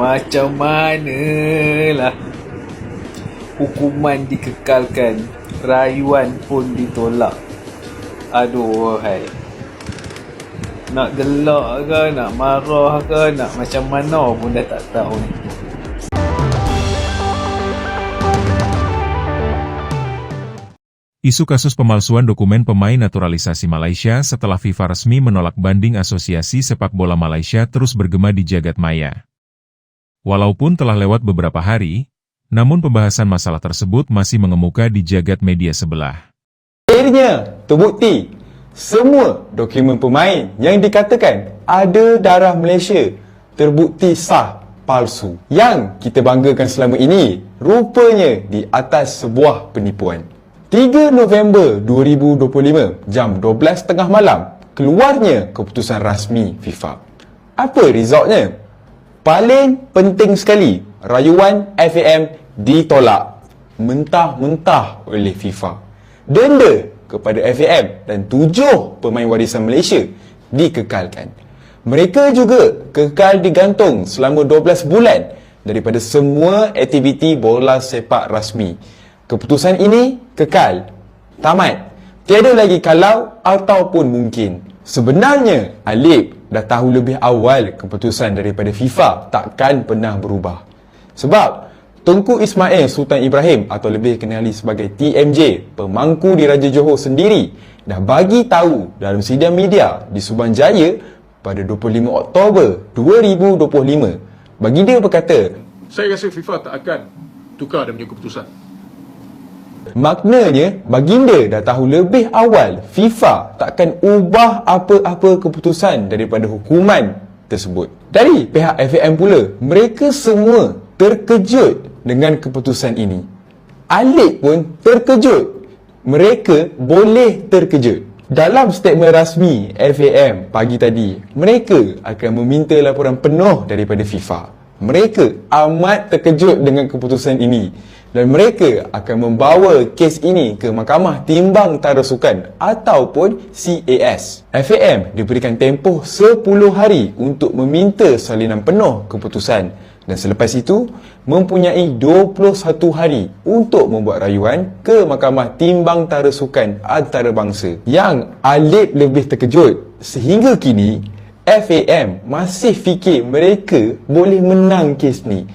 Macam mana lah Hukuman dikekalkan. Rayuan pun ditolak. Aduh hai. Nak gelak ke Nak marah ke Nak macam mana pun dah tak tahu ni. Isu kasus pemalsuan dokumen pemain naturalisasi Malaysia setelah FIFA resmi menolak banding Asosiasi Sepak Bola Malaysia terus bergema di jagat maya. Walaupun telah lewat beberapa hari, namun pembahasan masalah tersebut masih mengemuka di jagat media sebelah. Akhirnya terbukti semua dokumen pemain yang dikatakan ada darah Malaysia terbukti sah palsu. Yang kita banggakan selama ini rupanya di atas sebuah penipuan. 3 November 2025 jam 12.30 malam keluarnya keputusan rasmi FIFA. Apa resultnya? Paling penting sekali, rayuan FAM ditolak mentah-mentah oleh FIFA. Denda kepada FAM dan tujuh pemain warisan Malaysia dikekalkan. Mereka juga kekal digantung selama 12 bulan daripada semua aktiviti bola sepak rasmi. Keputusan ini kekal. Tamat. Tiada lagi kalau ataupun mungkin. Sebenarnya, Alip dah tahu lebih awal keputusan daripada FIFA takkan pernah berubah. Sebab, Tunku Ismail Sultan Ibrahim atau lebih kenali sebagai TMJ, pemangku di Raja Johor sendiri, dah bagi tahu dalam sidang media di Subang Jaya pada 25 Oktober 2025. Bagi dia berkata, Saya rasa FIFA tak akan tukar dia punya keputusan. Maknanya, baginda dah tahu lebih awal FIFA takkan ubah apa-apa keputusan daripada hukuman tersebut. Dari pihak FAM pula, mereka semua terkejut dengan keputusan ini. Alik pun terkejut. Mereka boleh terkejut. Dalam statement rasmi FAM pagi tadi, mereka akan meminta laporan penuh daripada FIFA. Mereka amat terkejut dengan keputusan ini dan mereka akan membawa kes ini ke Mahkamah Timbang Tara Sukan ataupun CAS. FAM diberikan tempoh 10 hari untuk meminta salinan penuh keputusan dan selepas itu mempunyai 21 hari untuk membuat rayuan ke Mahkamah Timbang Tara Sukan Antarabangsa. Yang Alip lebih terkejut sehingga kini FAM masih fikir mereka boleh menang kes ni.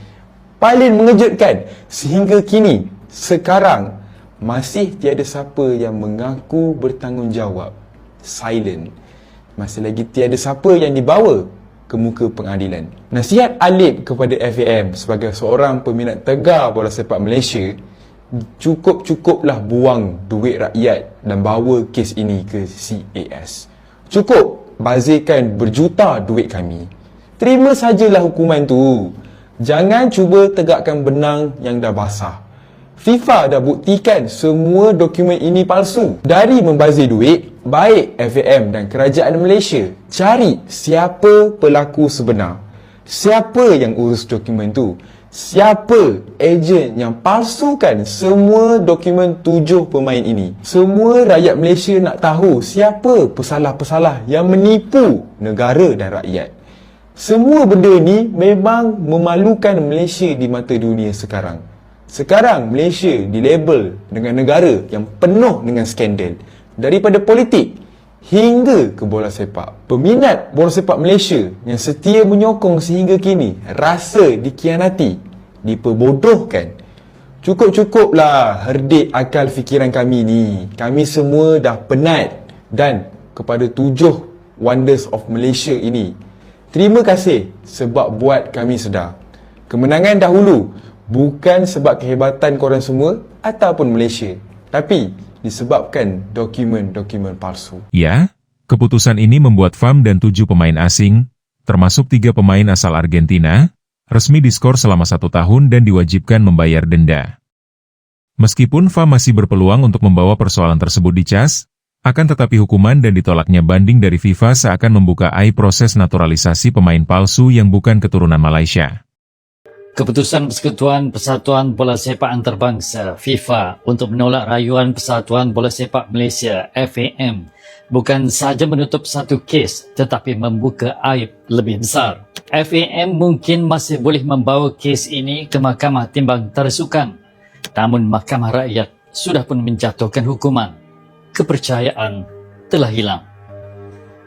Paling mengejutkan sehingga kini sekarang masih tiada siapa yang mengaku bertanggungjawab. Silent. Masih lagi tiada siapa yang dibawa ke muka pengadilan. Nasihat Alip kepada FAM sebagai seorang peminat tegar bola sepak Malaysia cukup-cukuplah buang duit rakyat dan bawa kes ini ke CAS cukup bazirkan berjuta duit kami terima sajalah hukuman tu Jangan cuba tegakkan benang yang dah basah. FIFA dah buktikan semua dokumen ini palsu. Dari membazir duit, baik FAM dan kerajaan Malaysia cari siapa pelaku sebenar. Siapa yang urus dokumen tu? Siapa ejen yang palsukan semua dokumen tujuh pemain ini? Semua rakyat Malaysia nak tahu siapa pesalah-pesalah yang menipu negara dan rakyat. Semua benda ni memang memalukan Malaysia di mata dunia sekarang. Sekarang Malaysia dilabel dengan negara yang penuh dengan skandal. Daripada politik hingga ke bola sepak. Peminat bola sepak Malaysia yang setia menyokong sehingga kini rasa dikhianati, diperbodohkan. Cukup-cukuplah herdik akal fikiran kami ni. Kami semua dah penat dan kepada tujuh wonders of Malaysia ini Terima kasih sebab buat kami sedar. Kemenangan dahulu bukan sebab kehebatan korang semua ataupun Malaysia, tapi disebabkan dokumen-dokumen palsu. Ya, keputusan ini membuat FAM dan tujuh pemain asing, termasuk tiga pemain asal Argentina, resmi diskor selama satu tahun dan diwajibkan membayar denda. Meskipun FAM masih berpeluang untuk membawa persoalan tersebut di CAS, akan tetapi hukuman dan ditolaknya banding dari FIFA seakan membuka aib proses naturalisasi pemain palsu yang bukan keturunan Malaysia. Keputusan Persekutuan Persatuan Bola Sepak Antarabangsa FIFA untuk menolak rayuan Persatuan Bola Sepak Malaysia FAM bukan sahaja menutup satu kes tetapi membuka aib lebih besar. FAM mungkin masih boleh membawa kes ini ke Mahkamah Timbang Tersukan namun Mahkamah Rakyat sudah pun menjatuhkan hukuman. Kepercayaan telah hilang.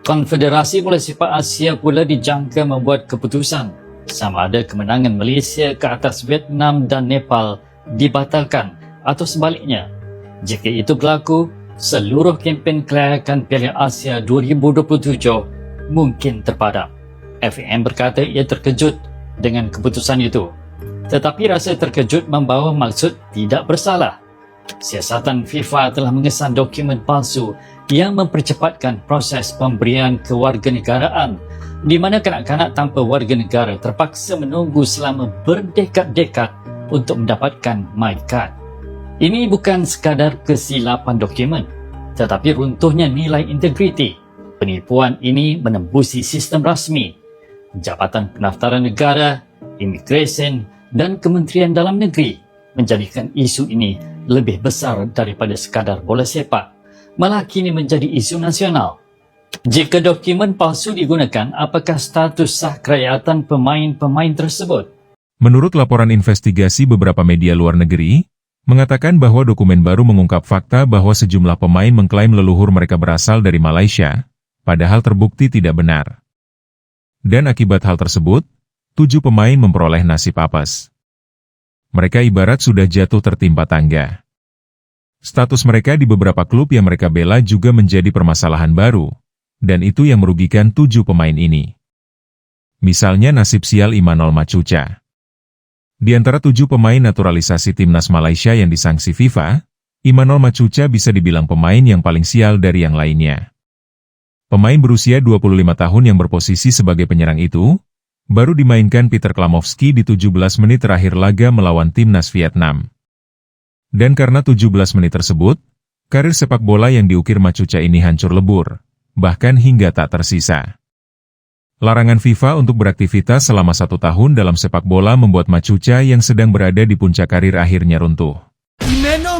Konfederasi Bola Sepak Asia pula dijangka membuat keputusan sama ada kemenangan Malaysia ke atas Vietnam dan Nepal dibatalkan atau sebaliknya. Jika itu berlaku, seluruh kempen kelayakan Piala Asia 2027 mungkin terpadam. FAM berkata ia terkejut dengan keputusan itu. Tetapi rasa terkejut membawa maksud tidak bersalah. Siasatan FIFA telah mengesan dokumen palsu yang mempercepatkan proses pemberian kewarganegaraan di mana kanak-kanak tanpa warga negara terpaksa menunggu selama berdekad-dekad untuk mendapatkan my card. Ini bukan sekadar kesilapan dokumen, tetapi runtuhnya nilai integriti. Penipuan ini menembusi sistem rasmi, Jabatan Pendaftaran Negara, Immigration dan Kementerian Dalam Negeri menjadikan isu ini lebih besar daripada sekadar bola sepak. Malah kini menjadi isu nasional. Jika dokumen palsu digunakan, apakah status sah kerayaan pemain-pemain tersebut? Menurut laporan investigasi beberapa media luar negeri, mengatakan bahwa dokumen baru mengungkap fakta bahwa sejumlah pemain mengklaim leluhur mereka berasal dari Malaysia, padahal terbukti tidak benar. Dan akibat hal tersebut, tujuh pemain memperoleh nasib apes. Mereka ibarat sudah jatuh tertimpa tangga. Status mereka di beberapa klub yang mereka bela juga menjadi permasalahan baru, dan itu yang merugikan tujuh pemain ini. Misalnya nasib sial Imanol Macuca. Di antara tujuh pemain naturalisasi timnas Malaysia yang disangsi FIFA, Imanol Macuca bisa dibilang pemain yang paling sial dari yang lainnya. Pemain berusia 25 tahun yang berposisi sebagai penyerang itu, baru dimainkan Peter Klamovski di 17 menit terakhir laga melawan timnas Vietnam. Dan karena 17 menit tersebut, karir sepak bola yang diukir Macuca ini hancur lebur bahkan hingga tak tersisa. Larangan FIFA untuk beraktivitas selama satu tahun dalam sepak bola membuat Macuca yang sedang berada di puncak karir akhirnya runtuh.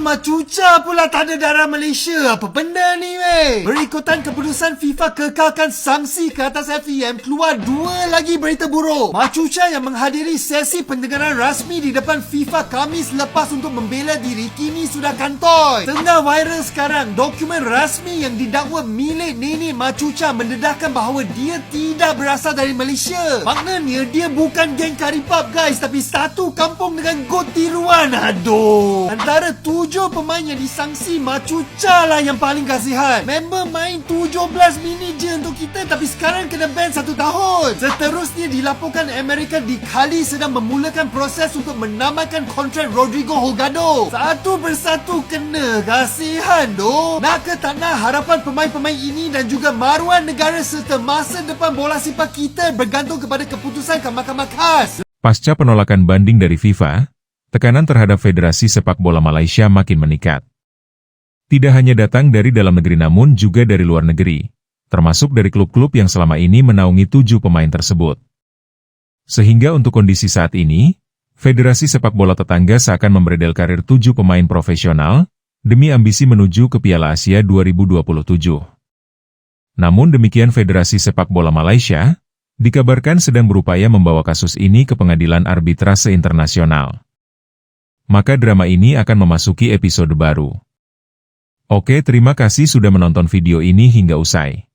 Macuca pula tak ada darah Malaysia. Apa benda ni weh? Berikutan keputusan FIFA kekalkan sanksi ke atas FEM, keluar dua lagi berita buruk. Macuca yang menghadiri sesi pendengaran rasmi di depan FIFA Kamis lepas untuk membela diri kini sudah kantoi. Tengah viral sekarang, dokumen rasmi yang didakwa milik nenek Macuca mendedahkan bahawa dia tidak berasal dari Malaysia. Maknanya dia bukan geng karipap guys, tapi satu kampung dengan got tiruan. Aduh. Antara tujuh pemain yang disangsi Macuca lah yang paling kasihan. Member main 17 minit je untuk kita Tapi sekarang kena ban satu tahun. Seterusnya dilaporkan Amerika di Kali sedang memulakan proses untuk menambahkan kontrak Rodrigo Holgado Satu persatu kena kasihan doh Nak ke tak nak harapan pemain-pemain ini dan juga maruan negara serta masa depan bola sepak kita bergantung kepada keputusan ke Mahkamah Khas. Pasca penolakan banding dari FIFA, tekanan terhadap Federasi Sepak Bola Malaysia makin meningkat. Tidak hanya datang dari dalam negeri namun juga dari luar negeri, termasuk dari klub-klub yang selama ini menaungi tujuh pemain tersebut. Sehingga untuk kondisi saat ini, Federasi Sepak Bola Tetangga seakan membredel karir tujuh pemain profesional, demi ambisi menuju ke Piala Asia 2027. Namun demikian Federasi Sepak Bola Malaysia, dikabarkan sedang berupaya membawa kasus ini ke pengadilan arbitrase internasional maka drama ini akan memasuki episode baru. Oke terima kasih sudah menonton video ini hingga usai.